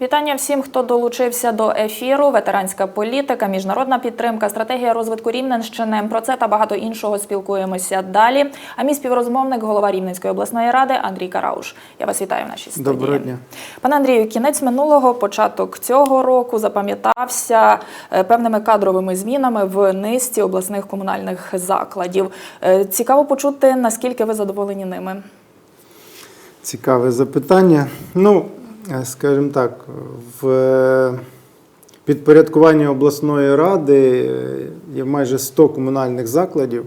Вітання всім, хто долучився до ефіру. Ветеранська політика, міжнародна підтримка, стратегія розвитку Рівненщини. Про це та багато іншого спілкуємося далі. А мій співрозмовник, голова Рівненської обласної ради Андрій Карауш. Я вас вітаю в нашій студії. Доброго дня. Пане Андрію, кінець минулого, початок цього року запам'ятався е, певними кадровими змінами в низці обласних комунальних закладів. Е, Цікаво почути, наскільки ви задоволені ними. Цікаве запитання. Ну, скажімо так, в е, підпорядкуванні обласної ради е, є майже 100 комунальних закладів.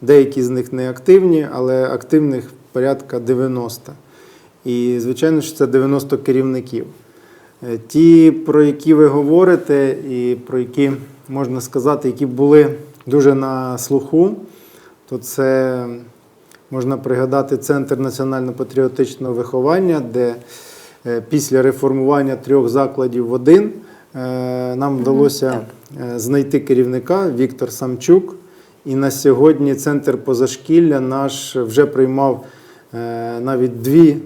Деякі з них не активні, але активних порядка 90. І, звичайно, що це 90 керівників. Е, Ті, про які ви говорите, і про які можна сказати, які були дуже на слуху, то це можна пригадати Центр національно-патріотичного виховання, де е, після реформування трьох закладів в один е, нам вдалося е, знайти керівника Віктор Самчук. І на сьогодні центр позашкілля наш вже приймав е, навіть дві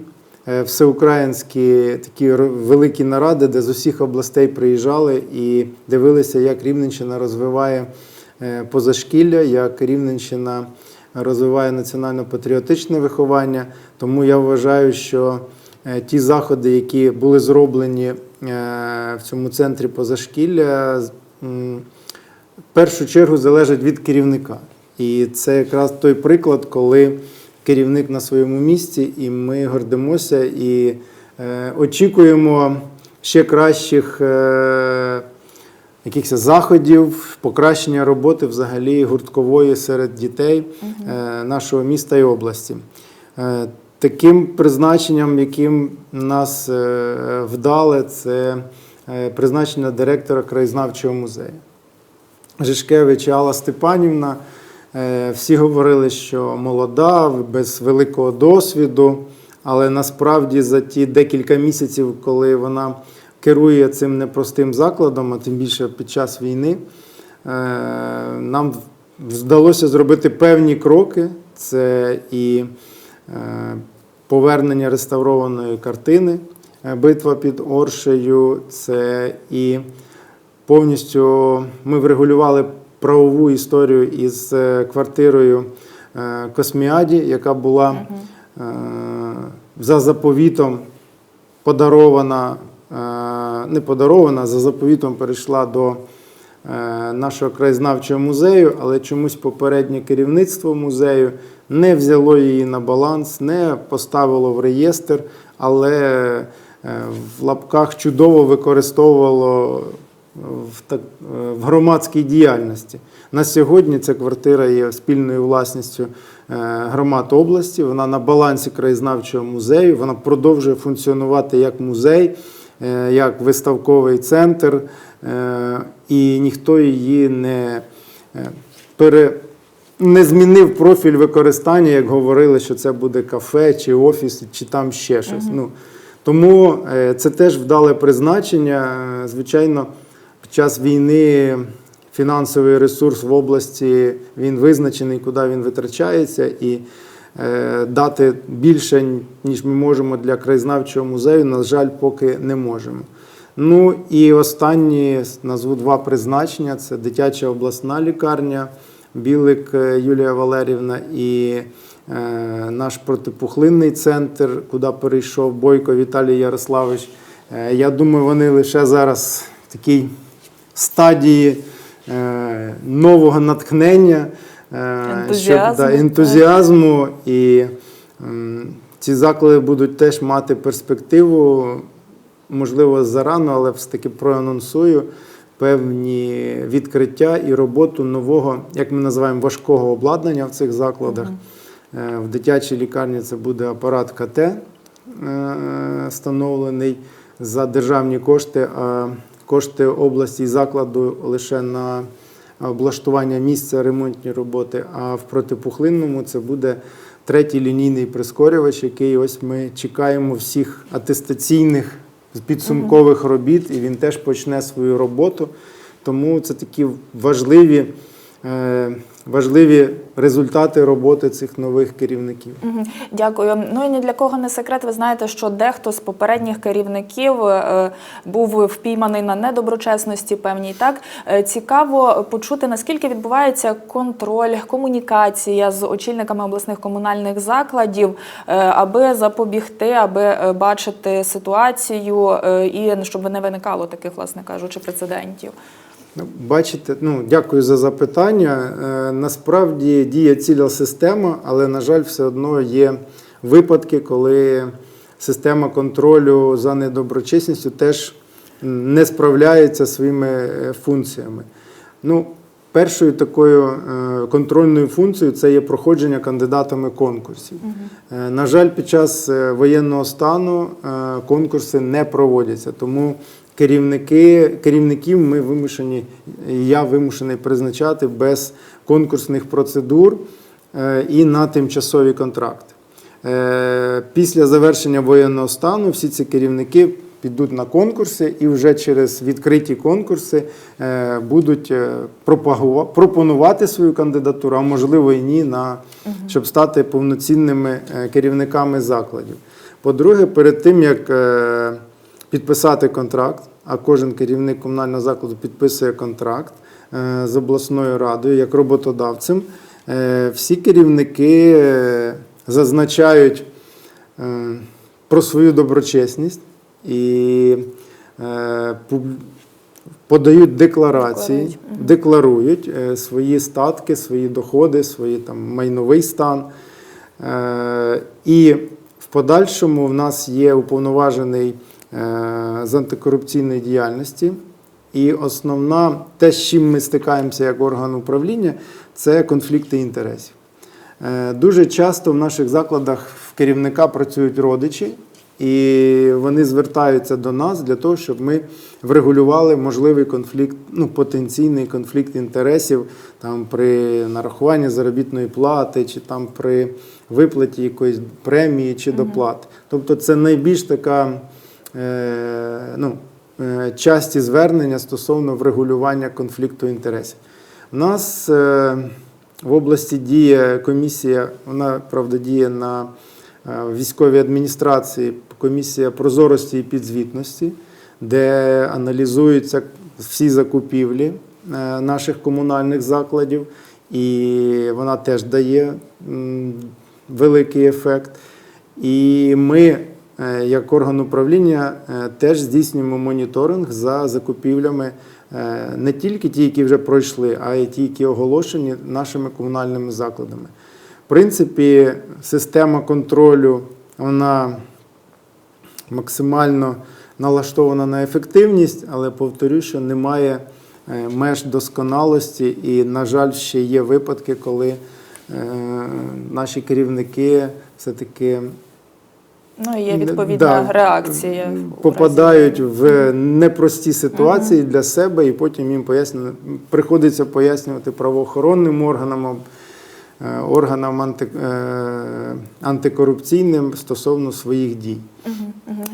е, всеукраїнські такі великі наради, де з усіх областей приїжджали і дивилися, як Рівненщина розвиває е, позашкілля, як Рівненщина розвиває національно-патріотичне виховання. Тому я вважаю, що е, ті заходи, які були зроблені е, в цьому центрі позашкілля, в першу чергу залежать від керівника. І це якраз той приклад, коли керівник на своєму місці, і ми гордимося і е, очікуємо ще кращих е, якихось заходів, покращення роботи взагалі гурткової серед дітей е, нашого міста і області. Таким призначенням, яким нас е, вдали, це е, призначення директора краєзнавчого музею. Жишкевич Алла Степанівна. Е, Всі говорили, що молода, без великого досвіду, але насправді за ті декілька місяців, коли вона керує цим непростим закладом, а тим більше під час війни, нам вдалося зробити певні кроки. Це і повернення реставрованої картини. Е, Битва під Оршею, це і повністю ми врегулювали правову історію із е, квартирою е, Косміаді, яка була за заповітом подарована, не подарована, за заповітом перейшла до нашого краєзнавчого музею, але чомусь попереднє керівництво музею не взяло її на баланс, не поставило в реєстр, але е, в лапках чудово використовувало в, так, е, в громадській діяльності. На сьогодні ця квартира є спільною власністю е, громад області. Вона на балансі краєзнавчого музею. Вона продовжує функціонувати як музей, е, як виставковий центр, е, і ніхто її не е, пере. Не змінив профіль використання, як говорили, що це буде кафе чи офіс, чи там ще щось. Ну, тому е, це теж вдале призначення. Звичайно, під час війни фінансовий ресурс в області він визначений, куди він витрачається, і е, дати більше, ніж ми можемо для краєзнавчого музею, на жаль, поки не можемо. Ну і останні назву два призначення: це дитяча обласна лікарня, Білик е, Юлія Валерівна і е, наш протипухлинний центр, куди перейшов Бойко Віталій Ярославович. Е, я думаю, вони лише зараз в такій стадії нового натхнення, Ентузіазму, да, ентузіазму. І ці заклади будуть теж мати перспективу, можливо, зарано, але все-таки проанонсую певні відкриття і роботу нового, як ми називаємо, важкого обладнання в цих закладах. Е, В дитячій лікарні це буде апарат КТ, е, встановлений за державні кошти, а кошти області і закладу лише на облаштування місця ремонтні роботи. А в протипухлинному це буде третій лінійний прискорювач, який ось ми чекаємо всіх атестаційних підсумкових робіт, і він теж почне свою роботу. Тому це такі важливі важливі результати роботи цих нових керівників. Дякую. Ну і ні для кого не секрет. Ви знаєте, що дехто з попередніх керівників е, був впійманий на недоброчесності певній. Так Е, цікаво почути, наскільки відбувається контроль, комунікація з очільниками обласних комунальних закладів, е, аби запобігти, аби е, бачити ситуацію е, і щоб не виникало таких, власне кажучи, прецедентів. Бачите, ну дякую за запитання. Е, насправді діє ціла система, але, на жаль, все одно є випадки, коли система контролю за недоброчесністю теж не справляється своїми е, функціями. Ну, першою такою е, контрольною функцією це є проходження кандидатами конкурсів. Е, На жаль, під час воєнного стану конкурси не проводяться, тому керівники, керівників ми вимушені, я вимушений призначати без конкурсних процедур е, і на тимчасові контракти. Е, Після завершення воєнного стану всі ці керівники підуть на конкурси і вже через відкриті конкурси е, будуть пропонувати свою кандидатуру, а можливо і ні, на, щоб стати повноцінними керівниками закладів. По-друге, перед тим як підписати контракт, а кожен керівник комунального закладу підписує контракт е, з обласною радою як роботодавцем, е, всі керівники е, зазначають про свою доброчесність і подають декларації, Декларують. Свої статки, свої доходи, свої там майновий стан. І в подальшому в нас є уповноважений з антикорупційної діяльності. І основна, те, з чим ми стикаємося як орган управління, це конфлікти інтересів. Е, Дуже часто в наших закладах в керівника працюють родичі, і вони звертаються до нас для того, щоб ми врегулювали можливий конфлікт, ну потенційний конфлікт інтересів там при нарахуванні заробітної плати, чи там при виплаті якоїсь премії чи доплати. Тобто, це найбільш така е, ну, е, часті звернення стосовно врегулювання конфлікту інтересів. У нас е, в області діє комісія, вона правда діє на е, військовій адміністрації, комісія прозорості і підзвітності, де аналізуються всі закупівлі е, наших комунальних закладів, і вона теж дає великий ефект. І ми, е, як орган управління, е, теж здійснюємо моніторинг за закупівлями е, не тільки ті, які вже пройшли, а й ті, які оголошені нашими комунальними закладами. В принципі, система контролю вона максимально налаштована на ефективність, але повторюю, що немає е, меж досконалості, і, на жаль, ще є випадки, коли е, наші керівники все-таки Ну і є відповідна да, реакція. попадають в непрості ситуації для себе, і потім їм поясню, приходиться пояснювати правоохоронним органам, е, органам анти, е, антикорупційним стосовно своїх дій.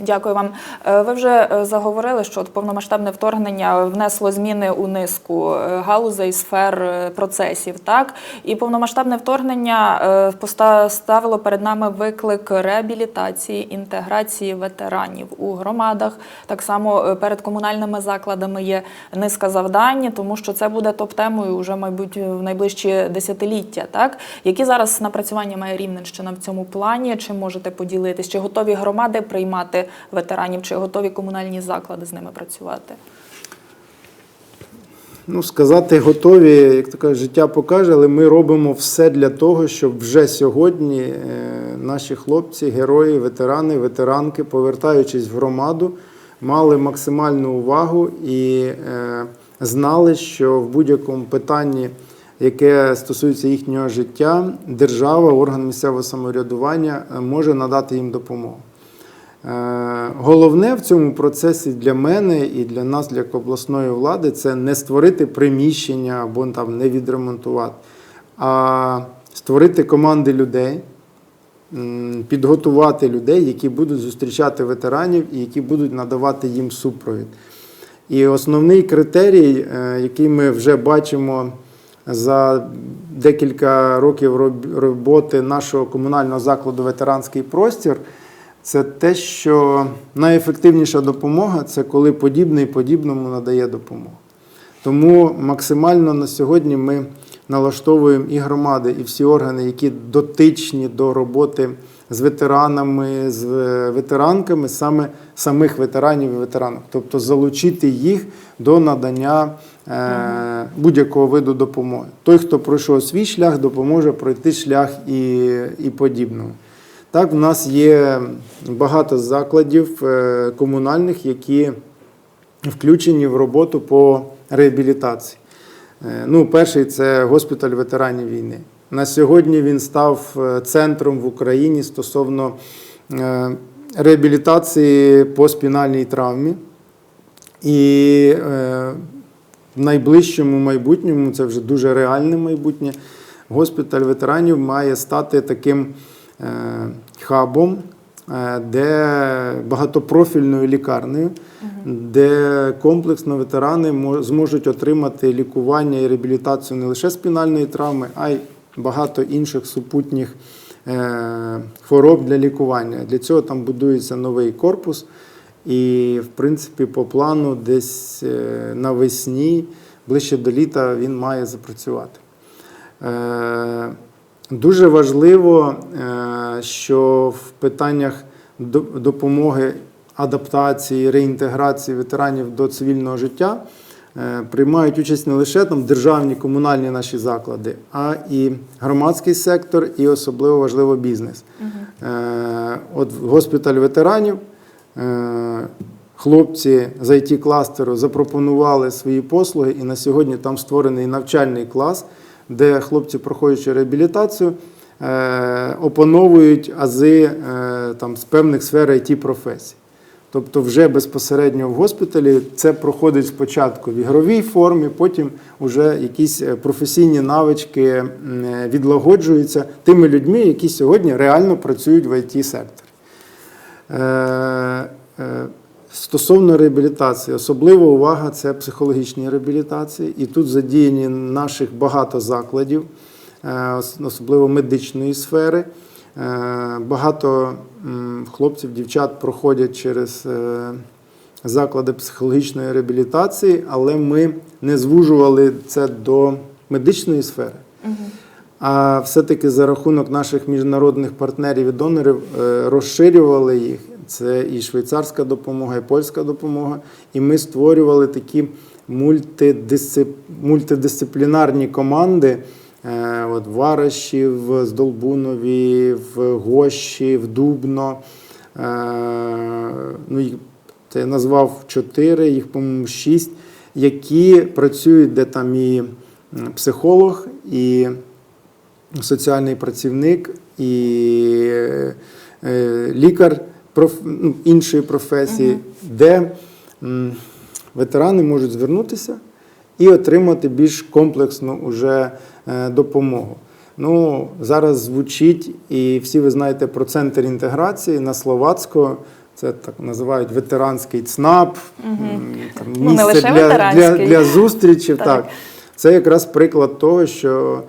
Дякую вам. Е, Ви вже е, заговорили, що повномасштабне вторгнення внесло зміни у низку е, галузей, сфер процесів. Так і повномасштабне вторгнення е, поста- ставило перед нами виклик реабілітації, інтеграції ветеранів у громадах. Так само перед комунальними закладами є низка завдань, тому що це буде топ-темою вже, мабуть, в найближчі десятиліття. Так які зараз напрацювання має Рівненщина в цьому плані? Чи можете поділитись? Чи готові громади приймати ветеранів, чи готові комунальні заклади з ними працювати? Ну, сказати готові, як то кажуть, життя покаже, але ми робимо все для того, щоб вже сьогодні е, наші хлопці, герої, ветерани, ветеранки, повертаючись в громаду, мали максимальну увагу і е, знали, що в будь-якому питанні, яке стосується їхнього життя, держава, орган місцевого самоврядування е, може надати їм допомогу. Е, Головне в цьому процесі для мене і для нас, для обласної влади, це не створити приміщення або там не відремонтувати, а створити команди людей, підготувати людей, які будуть зустрічати ветеранів і які будуть надавати їм супровід. І основний критерій, е, який ми вже бачимо за декілька років роботи нашого комунального закладу ветеранський простір. Це те, що найефективніша допомога це коли подібний подібному надає допомогу. Тому максимально на сьогодні ми налаштовуємо і громади, і всі органи, які дотичні до роботи з ветеранами, з ветеранками, саме самих ветеранів і ветеранок, тобто залучити їх до надання е, будь-якого виду допомоги. Той, хто пройшов свій шлях, допоможе пройти шлях і, і подібного. Так, в нас є багато закладів е, комунальних, які включені в роботу по реабілітації. Е, Ну, перший це госпіталь ветеранів війни. На сьогодні він став е, центром в Україні стосовно реабілітації по спінальній травмі. І в найближчому майбутньому, це вже дуже реальне майбутнє, госпіталь ветеранів має стати таким хабом, е, де багатопрофільною лікарнею, де комплексно ветерани зможуть отримати лікування і реабілітацію не лише спінальної травми, а й багато інших супутніх е, хвороб для лікування. Для цього там будується новий корпус. І, в принципі, по плану десь е, навесні, ближче до літа, він має запрацювати. Дуже важливо, е, що в питаннях допомоги адаптації, реінтеграції ветеранів до цивільного життя е, приймають участь не лише там державні комунальні наші заклади, а і громадський сектор, і особливо важливо бізнес. Е, От госпіталь ветеранів. Хлопці з it кластеру запропонували свої послуги, і на сьогодні там створений навчальний клас, де хлопці, проходячи реабілітацію, е, опановують ази е, там, з певних сфер it професій. Тобто, вже безпосередньо в госпіталі це проходить спочатку в ігровій формі, потім вже якісь е, професійні навички відлагоджуються тими людьми, які сьогодні реально працюють в it секторі. Стосовно реабілітації, особлива увага це психологічні реабілітації, і тут задіяні наших багато закладів, е, особливо медичної сфери. Е, Багато хлопців, дівчат проходять через е, заклади психологічної реабілітації, але ми не звужували це до медичної сфери. А все-таки за рахунок наших міжнародних партнерів і донорів розширювали їх. Це і швейцарська допомога, і польська допомога. І ми створювали такі мультидисцип... мультидисциплінарні команди. Е, От в Здолбунові, в Гощі, в Дубно. Е, Ну, це я назвав чотири, їх, по-моєму, шість, які працюють, де там і психолог, і соціальний працівник, і е, лікар проф, ну, іншої професії, де м, ветерани можуть звернутися і отримати більш комплексну уже е, допомогу. Ну, зараз звучить, і всі ви знаєте про центр інтеграції на Словацького. Це так називають ветеранський ЦНАП, м, там, Ну, не місце лише для, для, для зустрічів. Так. Так. Це якраз приклад того, що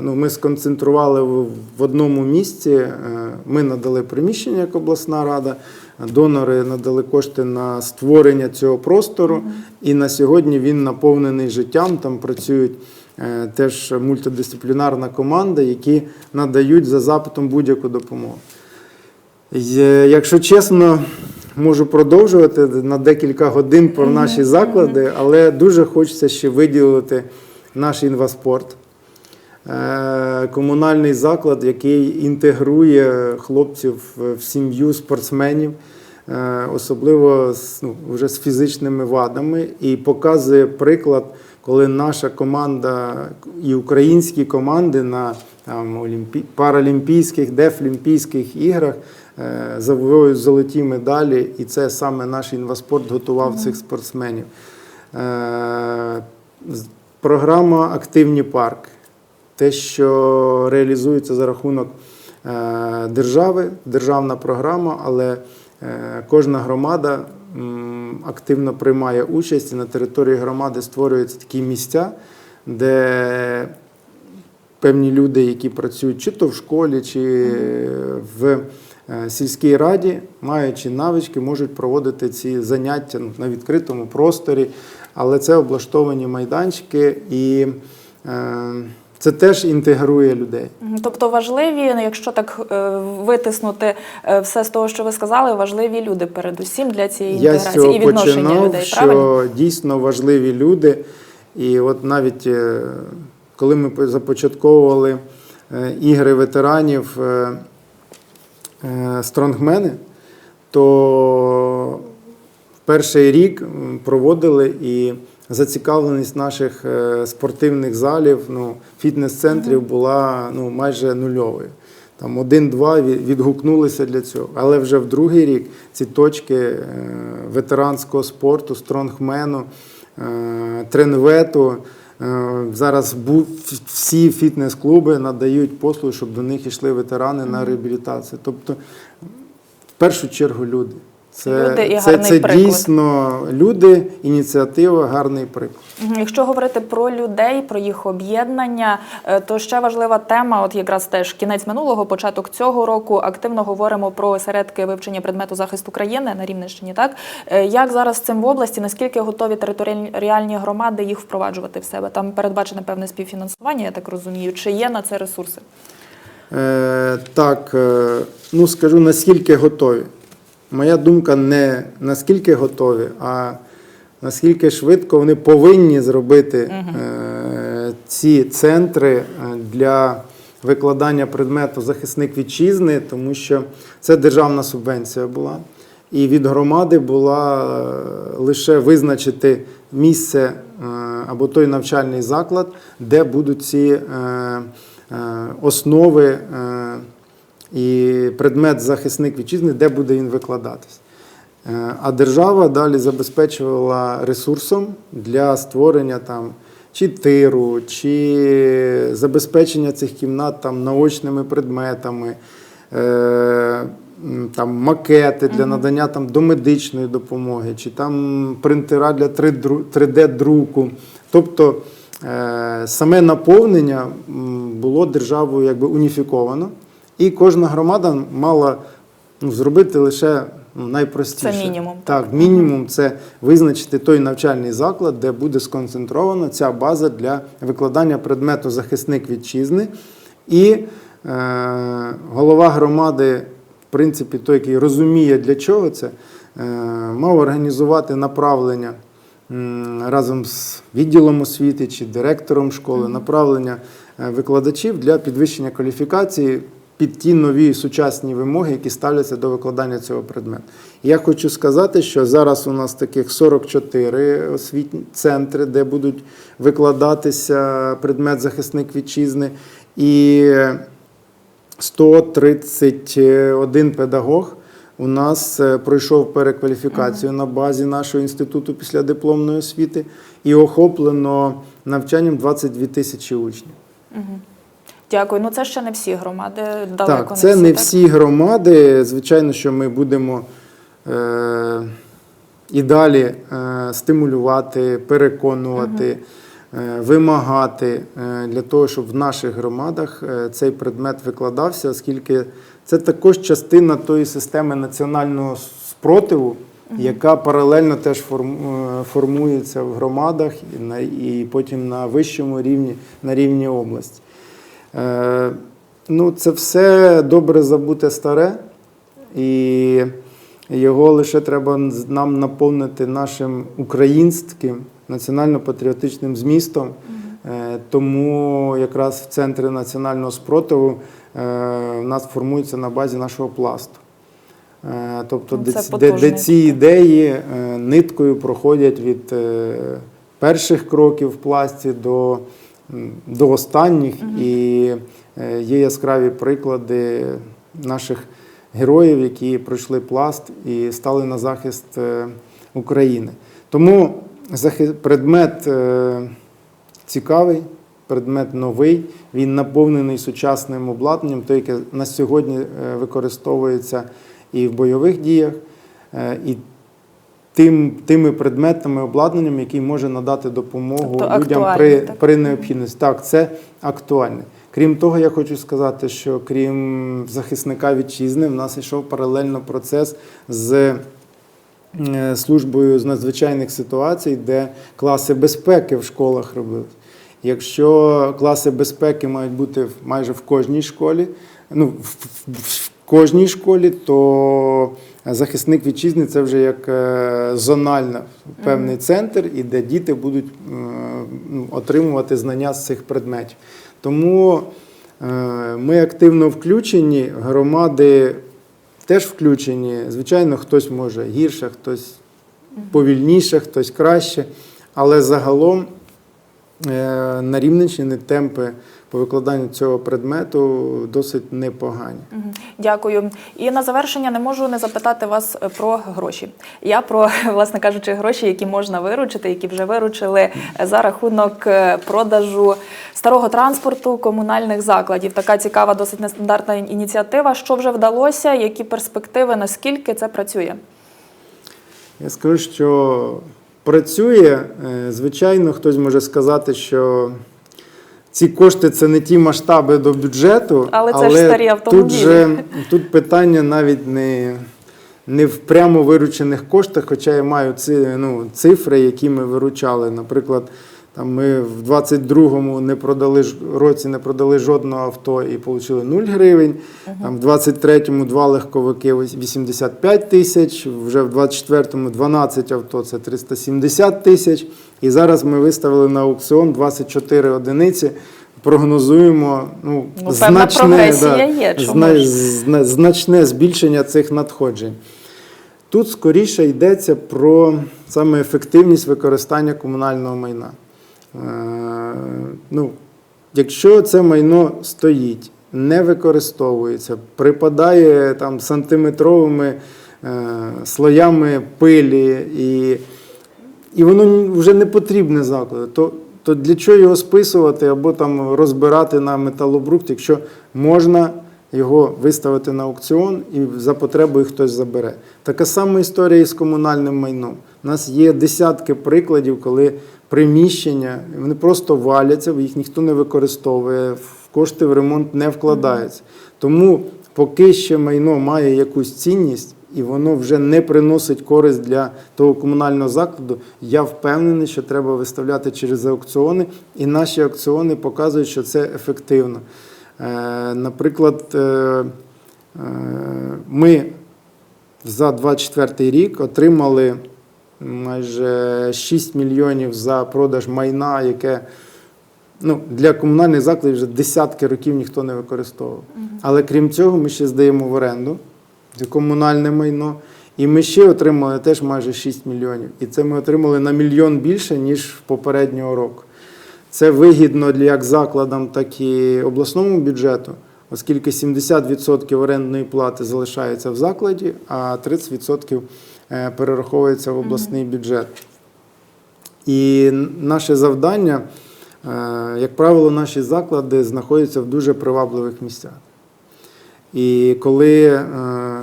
ну, ми сконцентрували в, в одному місці. е, Ми надали приміщення як обласна рада, донори надали кошти на створення цього простору, і на сьогодні він наповнений життям. Там працюють е, теж мультидисциплінарна команда, які надають за запитом будь-яку допомогу. Якщо чесно, можу продовжувати на декілька годин про наші заклади, але дуже хочеться ще виділити наш інваспорт. Е, Комунальний заклад, який інтегрує хлопців в сім'ю спортсменів, е, особливо ну, вже з фізичними вадами, і показує приклад, коли наша команда і українські команди на там, олімпі... паралімпійських, дефлімпійських іграх е, завоюють золоті медалі, і це саме наш інваспорт готував цих спортсменів. Програма Активні парк. Те, що реалізується за рахунок е, держави, державна програма, але е, кожна громада активно приймає участь і на території громади створюються такі місця, де певні люди, які працюють чи то в школі, чи в е, сільській раді, маючи навички, можуть проводити ці заняття на відкритому просторі, але це облаштовані майданчики і це теж інтегрує людей. Тобто важливі, ну, якщо так е, витиснути е, все з того, що ви сказали, важливі люди передусім для цієї Я інтеграції цього і відношення починав, людей. що Правильно? дійсно важливі люди. І от навіть е, коли ми започатковували ігри ветеранів стронгмени, то перший рік проводили і зацікавленість наших е, спортивних залів, ну, фітнес-центрів була ну, майже нульовою. Там один-два відгукнулися для цього. Але вже в другий рік ці точки е, ветеранського спорту, стронгмену, е, тренвету. Зараз всі фітнес-клуби надають послуги, щоб до них йшли ветерани на реабілітацію. Тобто, в першу чергу, люди. Це, Люди і це, гарний це приклад. дійсно люди, ініціатива, гарний приклад. Якщо говорити про людей, про їх об'єднання, е, то ще важлива тема, от якраз теж кінець минулого, початок цього року. Активно говоримо про осередки вивчення предмету захисту країни на Рівненщині. Так Е, як зараз з цим в області? Наскільки готові територіальні громади їх впроваджувати в себе? Там передбачене певне співфінансування, я так розумію. Чи є на це ресурси? Е, так, е, ну скажу наскільки готові. Моя думка не наскільки готові, а наскільки швидко вони повинні зробити е, ці центри е, для викладання предмету захисник вітчизни, тому що це державна субвенція була. І від громади була е, лише визначити місце е, або той навчальний заклад, де будуть ці основи і предмет захисник вітчизни, де буде він викладатись. Е, А держава далі забезпечувала ресурсом для створення там чи тиру, чи забезпечення цих кімнат там наочними предметами, е, там макети для надання там домедичної допомоги, чи там принтера для 3D-друку. Тобто е, саме наповнення було державою якби уніфіковано, і кожна громада мала ну, зробити лише ну, найпростіше. Це мінімум, Так, мінімум це визначити той навчальний заклад, де буде сконцентрована ця база для викладання предмету захисник вітчизни. І е, голова громади, в принципі, той, який розуміє, для чого це, е, мав організувати направлення разом з відділом освіти чи директором школи, направлення е, викладачів для підвищення кваліфікації під ті нові сучасні вимоги, які ставляться до викладання цього предмету. Я хочу сказати, що зараз у нас таких 44 освітні центри, де будуть викладатися предмет захисник вітчизни, і 131 педагог у нас е, пройшов перекваліфікацію на базі нашого інституту після дипломної освіти і охоплено навчанням 22 тисячі учнів. Дякую. Ну це ще не всі громади. Далеко Так, це всі, не так? всі громади. Звичайно, що ми будемо е, і далі е, стимулювати, переконувати, е, вимагати е, для того, щоб в наших громадах е, цей предмет викладався, оскільки це також частина тої системи національного спротиву, яка паралельно теж формується в громадах і потім на вищому рівні, на рівні області. Е, Ну, це все добре забуте старе, і його лише треба нам наповнити нашим українським національно-патріотичним змістом. Е, Тому якраз в центрі національного спротиву е, в нас формується на базі нашого пласту. Е, Тобто, Ну, де, ці- де, де ці ідеї е, ниткою проходять від е, перших кроків в пласті до, до останніх. І е, є яскраві приклади наших героїв, які пройшли пласт і стали на захист е, України. Тому предмет е, цікавий, предмет новий, він наповнений сучасним обладнанням, той, яке на сьогодні використовується і в бойових діях. І тим, тими предметами, обладнанням, який може надати допомогу Тобто людям при, так? при необхідності. Так, це актуальне. Крім того, я хочу сказати, що крім захисника вітчизни, в нас йшов паралельно процес з е, службою з надзвичайних ситуацій, де класи безпеки в школах робились. Якщо класи безпеки мають бути майже в кожній школі, ну в, в- в кожній школі, то захисник вітчизни це вже як е, зональна певний центр, і де діти будуть е, ну, отримувати знання з цих предметів. Тому е, ми активно включені, громади теж включені. Звичайно, хтось може гірше, хтось повільніше, хтось краще. Але загалом на Рівненщині темпи по викладанню цього предмету досить непогані. Дякую. І на завершення не можу не запитати вас е, про гроші. Я про, власне кажучи, гроші, які можна виручити, які вже виручили е, за рахунок е, продажу старого транспорту комунальних закладів. Така цікава, досить нестандартна ініціатива. Що вже вдалося? Які перспективи? Наскільки це працює? Я скажу, що працює. Звичайно, хтось може сказати, що ці кошти це не ті масштаби до бюджету, Але це ж старі тут, же, тут питання навіть не, не в прямо виручених коштах, хоча я маю ці, ну, цифри, які ми виручали. Наприклад, там ми в 22-му не продали році не продали жодного авто і отримали 0 гривень. Там в 23-му два легковики ось 85 тисяч, вже в 24-му 12 авто це 370 тисяч. І зараз ми виставили на аукціон 24 одиниці. Прогнозуємо ну, Ну, певна прогресія є, зна- зна- значне збільшення цих надходжень. Тут скоріше йдеться про саме ефективність використання комунального майна. Е, ну, якщо це майно стоїть, не використовується, припадає там сантиметровими е, слоями пилі, і, і воно вже не потрібне закладу, то, то для чого його списувати або там розбирати на металобрухт, якщо можна його виставити на аукціон і за потребою хтось забере. Така сама історія і з комунальним майном. У нас є десятки прикладів, коли приміщення вони просто валяться, їх ніхто не використовує, в кошти в ремонт не вкладаються. Тому поки ще майно має якусь цінність і воно вже не приносить користь для того комунального закладу, я впевнений, що треба виставляти через аукціони, і наші аукціони показують, що це ефективно. Е, Наприклад, е, е, ми за 24 рік отримали майже 6 мільйонів за продаж майна, яке ну, для комунальних закладів вже десятки років ніхто не використовував. Але крім цього, ми ще здаємо в оренду це комунальне майно. І ми ще отримали теж майже 6 мільйонів. І це ми отримали на мільйон більше, ніж попереднього року. Це вигідно для як закладам, так і обласному бюджету, оскільки 70% орендної плати залишається в закладі, а 30% е, перераховується в обласний бюджет. І наше завдання, е, як правило, наші заклади знаходяться в дуже привабливих місцях. І коли е,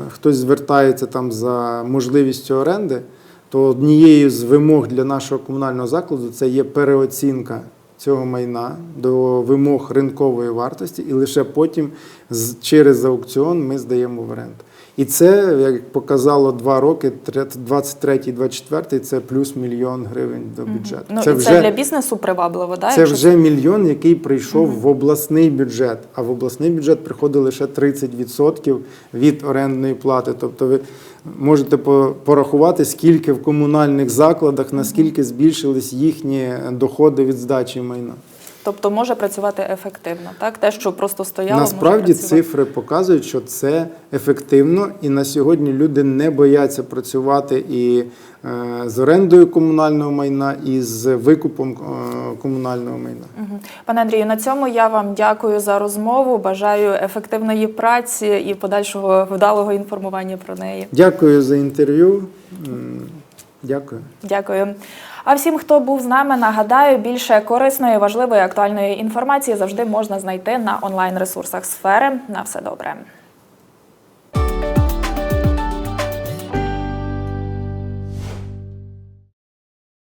хтось звертається там за можливістю оренди, то однією з вимог для нашого комунального закладу це є переоцінка цього майна до вимог ринкової вартості, і лише потім через аукціон ми здаємо в оренду. І це, як показало два роки, 23-24, це плюс мільйон гривень до бюджету. Ну і це для бізнесу привабливо, да? Це якщо вже мільйон, який прийшов в обласний бюджет, а в обласний бюджет приходить лише 30% від орендної плати. Тобто ви можете порахувати, скільки в комунальних закладах, наскільки збільшились їхні доходи від здачі майна. Тобто може працювати ефективно, так? Те, що просто стояло, Насправді може цифри показують, що це ефективно, і на сьогодні люди не бояться працювати і е, з орендою комунального майна, і з викупом е, комунального майна. Мгм. Пане Андрію, на цьому я вам дякую за розмову. Бажаю ефективної праці і подальшого вдалого інформування про неї. Дякую за інтерв'ю. Дякую. Дякую. А всім, хто був з нами, нагадаю, більше корисної, важливої, актуальної інформації завжди можна знайти на онлайн ресурсах сфери. На все добре.